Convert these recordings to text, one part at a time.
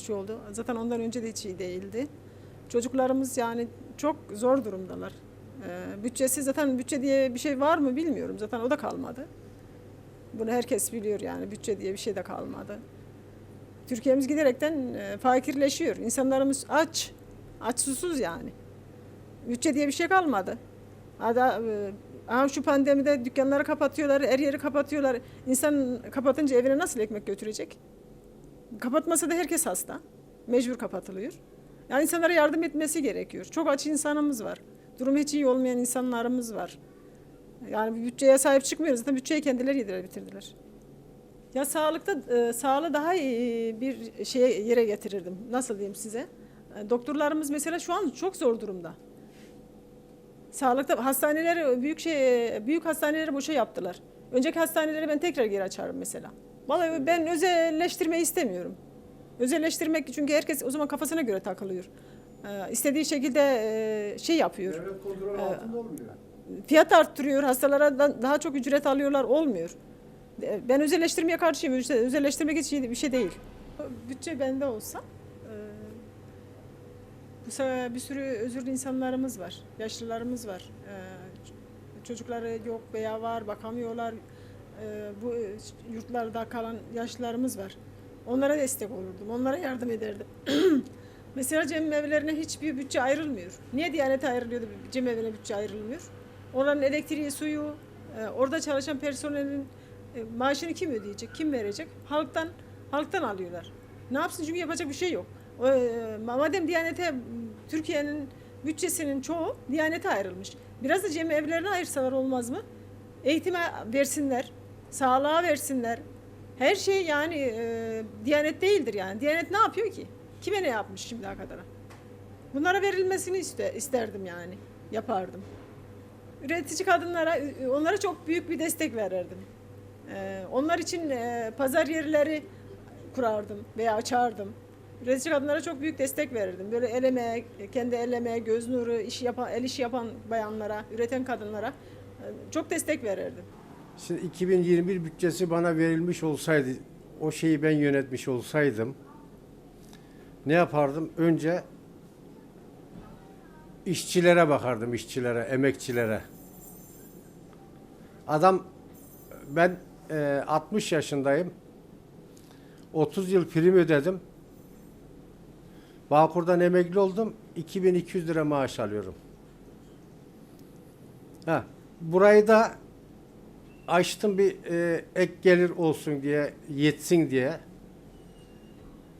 şu oldu. Zaten ondan önce de hiç iyi değildi. Çocuklarımız yani çok zor durumdalar. Ee, bütçesi zaten bütçe diye bir şey var mı bilmiyorum. Zaten o da kalmadı. Bunu herkes biliyor yani bütçe diye bir şey de kalmadı. Türkiye'miz giderekten e, fakirleşiyor. İnsanlarımız aç. Aç susuz yani. Bütçe diye bir şey kalmadı. Ada, e, aha şu pandemide dükkanları kapatıyorlar, her yeri kapatıyorlar. İnsan kapatınca evine nasıl ekmek götürecek? Kapatmasa da herkes hasta. Mecbur kapatılıyor. Yani insanlara yardım etmesi gerekiyor. Çok aç insanımız var. Durumu hiç iyi olmayan insanlarımız var. Yani bütçeye sahip çıkmıyoruz. Zaten bütçeyi kendileri yediler bitirdiler. Ya sağlıkta e, sağlığı daha iyi bir şeye yere getirirdim. Nasıl diyeyim size? E, doktorlarımız mesela şu an çok zor durumda. Sağlıkta hastaneleri büyük şey büyük hastaneleri boşa yaptılar. Önceki hastaneleri ben tekrar geri açarım mesela. Vallahi ben özelleştirmeyi istemiyorum. Özelleştirmek çünkü herkes o zaman kafasına göre takılıyor. Ee, istediği şekilde e, şey yapıyor. Devlet kontrolü altında olmuyor. Fiyat arttırıyor, hastalara da- daha çok ücret alıyorlar, olmuyor. E, Ben özelleştirmeye karşıyım. Özel- Özelleştirmek hiç iyi bir şey değil. Bütçe bende olsa e, bu sefer bir sürü özürlü insanlarımız var, yaşlılarımız var. E, ç- Çocukları yok veya var, bakamıyorlar. E, Bu yurtlarda kalan yaşlılarımız var. Onlara destek olurdum, onlara yardım ederdim. Mesela cem evlerine hiçbir bütçe ayrılmıyor. Niye Diyanet'e ayrılıyordu cem evine bütçe ayrılmıyor? Oranın elektriği, suyu, e, orada çalışan personelin e, maaşını kim ödeyecek, kim verecek? Halktan halktan alıyorlar. Ne yapsın çünkü yapacak bir şey yok. E, madem Diyanet'e Türkiye'nin bütçesinin çoğu Diyanet'e ayrılmış. Biraz da cem evlerine ayırsalar olmaz mı? Eğitime versinler, sağlığa versinler. Her şey yani e, Diyanet değildir yani. Diyanet ne yapıyor ki? Kime ne yapmış şimdiye kadar? Bunlara verilmesini iste, isterdim yani. Yapardım. Üretici kadınlara, onlara çok büyük bir destek verirdim. Ee, onlar için e, pazar yerleri kurardım veya açardım. Üretici kadınlara çok büyük destek verirdim. Böyle el emeği, kendi el göz nuru, iş yapan, el işi yapan bayanlara, üreten kadınlara e, çok destek verirdim. Şimdi 2021 bütçesi bana verilmiş olsaydı, o şeyi ben yönetmiş olsaydım ne yapardım? Önce işçilere bakardım, işçilere, emekçilere. Adam ben e, 60 yaşındayım. 30 yıl prim ödedim. Bağkur'dan emekli oldum. 2200 lira maaş alıyorum. Ha, burayı da açtım bir e, ek gelir olsun diye, yetsin diye.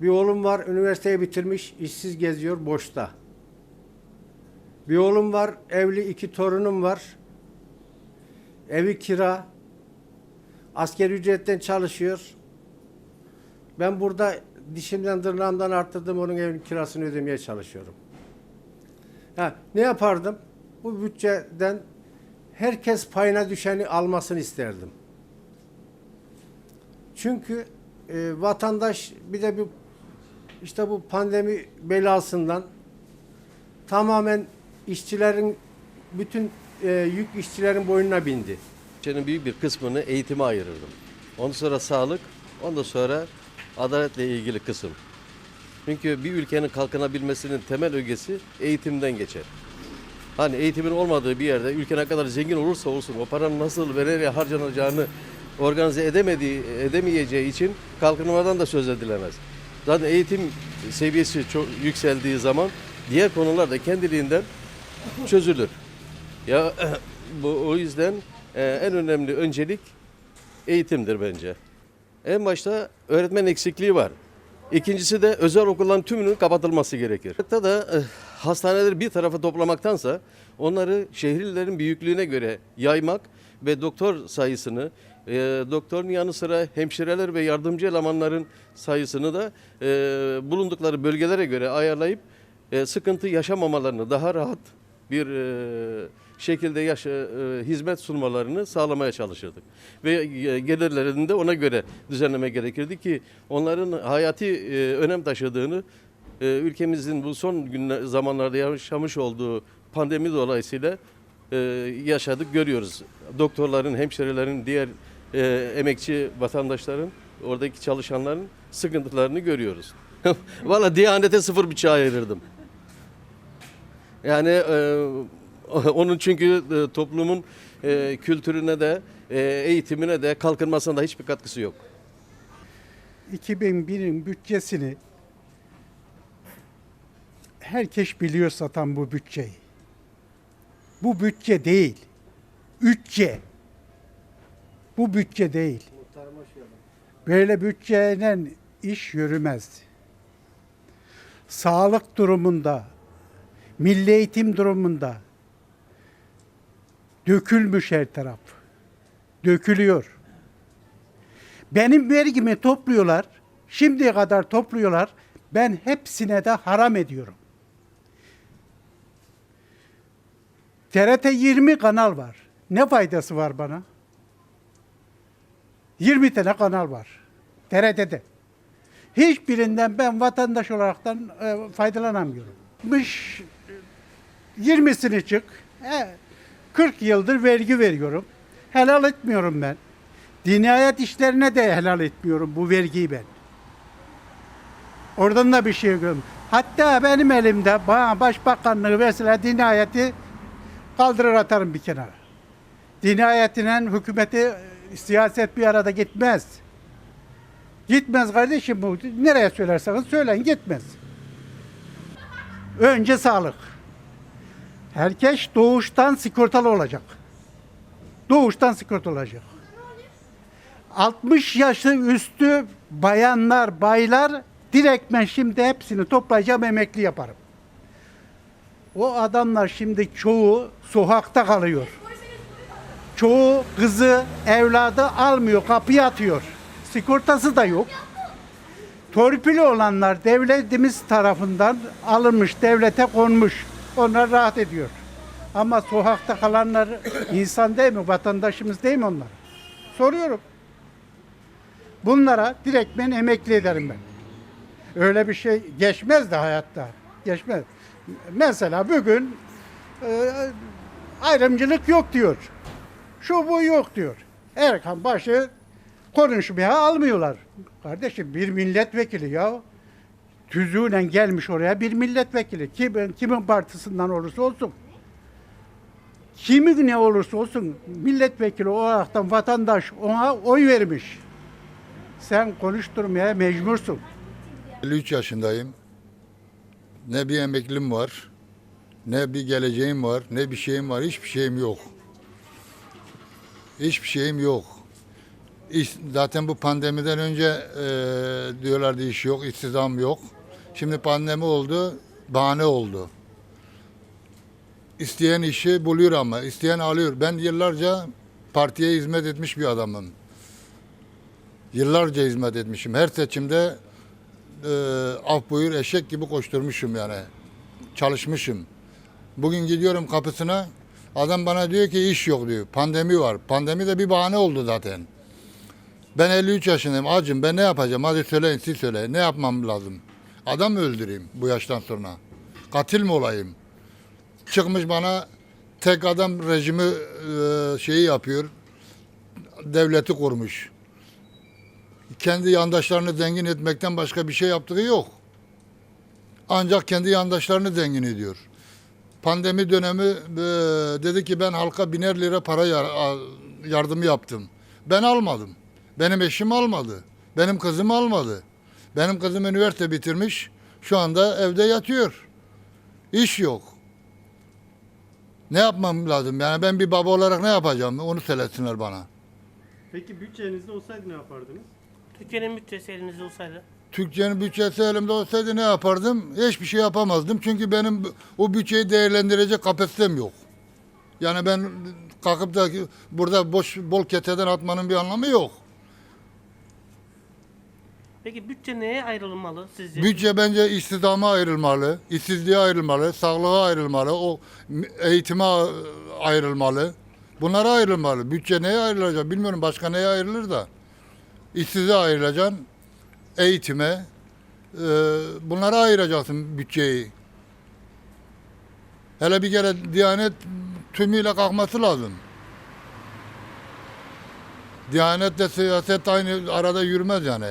Bir oğlum var, üniversiteyi bitirmiş, işsiz geziyor boşta. Bir oğlum var, evli iki torunum var. Evi kira. Asker ücretten çalışıyor. Ben burada dişimden tırnağımdan arttırdım onun evin kirasını ödemeye çalışıyorum. Ha, ne yapardım? Bu bütçeden herkes payına düşeni almasını isterdim. Çünkü e, vatandaş bir de bu işte bu pandemi belasından tamamen işçilerin bütün e, yük işçilerin boynuna bindi. Bütçenin büyük bir kısmını eğitime ayırırdım. Ondan sonra sağlık, ondan sonra adaletle ilgili kısım. Çünkü bir ülkenin kalkınabilmesinin temel ögesi eğitimden geçer. Hani eğitimin olmadığı bir yerde ülke ne kadar zengin olursa olsun o paranın nasıl ve nereye harcanacağını organize edemediği, edemeyeceği için kalkınmadan da söz edilemez. Zaten eğitim seviyesi çok yükseldiği zaman diğer konular da kendiliğinden çözülür. Ya bu o yüzden e, en önemli öncelik eğitimdir bence. En başta öğretmen eksikliği var. İkincisi de özel okulların tümünün kapatılması gerekir. Hatta da e, hastaneleri bir tarafa toplamaktansa onları şehirlerin büyüklüğüne göre yaymak ve doktor sayısını, e, doktorun yanı sıra hemşireler ve yardımcı elemanların sayısını da e, bulundukları bölgelere göre ayarlayıp e, sıkıntı yaşamamalarını daha rahat bir e, şekilde yaşa, e, hizmet sunmalarını sağlamaya çalışırdık. Ve e, gelirlerini de ona göre düzenleme gerekirdi ki onların hayati e, önem taşıdığını e, ülkemizin bu son günler, zamanlarda yaşamış olduğu pandemi dolayısıyla e, yaşadık, görüyoruz. Doktorların, hemşirelerin, diğer e, emekçi vatandaşların, oradaki çalışanların sıkıntılarını görüyoruz. Valla Diyanet'e sıfır bütçe ayırırdım. Yani e, onun çünkü e, toplumun e, kültürüne de e, eğitimine de kalkınmasına da hiçbir katkısı yok. 2001'in bütçesini herkes biliyor satan bu bütçeyi. Bu bütçe değil. Bütçe. Bu bütçe değil. Böyle bütçeyle iş yürümez. Sağlık durumunda, milli eğitim durumunda dökülmüş her taraf. Dökülüyor. Benim vergimi topluyorlar. Şimdiye kadar topluyorlar. Ben hepsine de haram ediyorum. TRT 20 kanal var. Ne faydası var bana? 20 tane kanal var. TRT'de. Hiçbirinden ben vatandaş olaraktan e, faydalanamıyorum. Mış 20'sini çık. E, 40 yıldır vergi veriyorum. Helal etmiyorum ben. Dinayet işlerine de helal etmiyorum bu vergiyi ben. Oradan da bir şey görüyorum. Hatta benim elimde bana başbakanlığı verseler dinayeti kaldırır atarım bir kenara. Dinayetiyle hükümeti e, siyaset bir arada gitmez. Gitmez kardeşim bu. Nereye söylerseniz söyleyin gitmez. Önce sağlık. Herkes doğuştan sigortalı olacak. Doğuştan sigortalı olacak. 60 yaşı üstü bayanlar, baylar direkt ben şimdi hepsini toplayacağım emekli yaparım. O adamlar şimdi çoğu sokakta kalıyor. Çoğu kızı, evladı almıyor, kapıya atıyor. Sigortası da yok. Torpili olanlar devletimiz tarafından alınmış, devlete konmuş. Onlar rahat ediyor. Ama sokakta kalanlar insan değil mi, vatandaşımız değil mi onlar? Soruyorum. Bunlara direkt ben emekli ederim ben. Öyle bir şey geçmez de hayatta. Geçmez. Mesela bugün e, ayrımcılık yok diyor. Şu bu yok diyor. Erkan başı konuşmaya almıyorlar. Kardeşim bir milletvekili ya. Tüzüğüyle gelmiş oraya bir milletvekili. Kimin, kimin partisinden olursa olsun. Kimin ne olursa olsun milletvekili olaraktan vatandaş ona oy vermiş. Sen konuşturmaya mecbursun. 53 yaşındayım. Ne bir emeklim var, ne bir geleceğim var, ne bir şeyim var, hiçbir şeyim yok. Hiçbir şeyim yok. İş, zaten bu pandemiden önce e, diyorlardı iş yok, istihdam yok. Şimdi pandemi oldu, bahane oldu. İsteyen işi buluyor ama, isteyen alıyor. Ben yıllarca partiye hizmet etmiş bir adamım. Yıllarca hizmet etmişim. Her seçimde e, af buyur eşek gibi koşturmuşum yani. Çalışmışım. Bugün gidiyorum kapısına adam bana diyor ki iş yok diyor. Pandemi var. Pandemi de bir bahane oldu zaten. Ben 53 yaşındayım. Acım ben ne yapacağım? Hadi söyleyin siz söyleyin. Ne yapmam lazım? Adam mı öldüreyim bu yaştan sonra? Katil mi olayım? Çıkmış bana tek adam rejimi e, şeyi yapıyor. Devleti kurmuş kendi yandaşlarını zengin etmekten başka bir şey yaptığı yok. Ancak kendi yandaşlarını zengin ediyor. Pandemi dönemi e, dedi ki ben halka biner lira para yar, yardımı yaptım. Ben almadım. Benim eşim almadı. Benim kızım almadı. Benim kızım üniversite bitirmiş. Şu anda evde yatıyor. İş yok. Ne yapmam lazım? Yani ben bir baba olarak ne yapacağım? Onu söylesinler bana. Peki bütçenizde olsaydı ne yapardınız? Türkiye'nin bütçesi elinizde olsaydı. Türkiye'nin bütçesi elimde olsaydı ne yapardım? Hiçbir şey yapamazdım. Çünkü benim o bütçeyi değerlendirecek kapasitem yok. Yani ben kalkıp da burada boş bol keteden atmanın bir anlamı yok. Peki bütçe neye ayrılmalı sizce? Bütçe bence istihdama ayrılmalı, işsizliğe ayrılmalı, sağlığa ayrılmalı, o eğitime ayrılmalı. Bunlara ayrılmalı. Bütçe neye ayrılacak bilmiyorum. Başka neye ayrılır da. İşsize ayrılacaksın, eğitime, e, bunlara ayıracaksın bütçeyi. Hele bir kere Diyanet tümüyle kalkması lazım. Diyanetle siyaset aynı arada yürümez yani.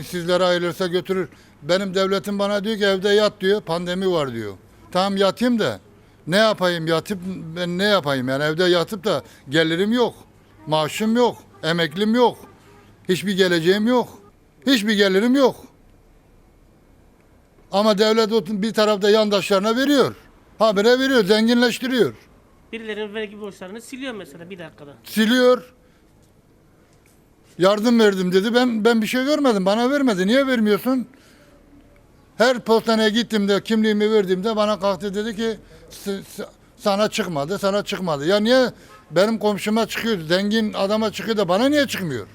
İşsizlere ayrılırsa götürür. Benim devletim bana diyor ki evde yat diyor. Pandemi var diyor. Tamam yatayım da ne yapayım yatıp ben ne yapayım yani evde yatıp da gelirim yok. Maaşım yok. Emeklim yok. Hiçbir geleceğim yok. Hiçbir gelirim yok. Ama devlet bir tarafta yandaşlarına veriyor. Habire veriyor, zenginleştiriyor. Birilerinin vergi borçlarını siliyor mesela bir dakikada. Siliyor. Yardım verdim dedi. Ben ben bir şey görmedim. Bana vermedi. Niye vermiyorsun? Her postaneye gittiğimde kimliğimi verdiğimde bana kalktı dedi ki "S- s- sana çıkmadı, sana çıkmadı. Ya niye benim komşuma çıkıyor, zengin adama çıkıyor da bana niye çıkmıyor?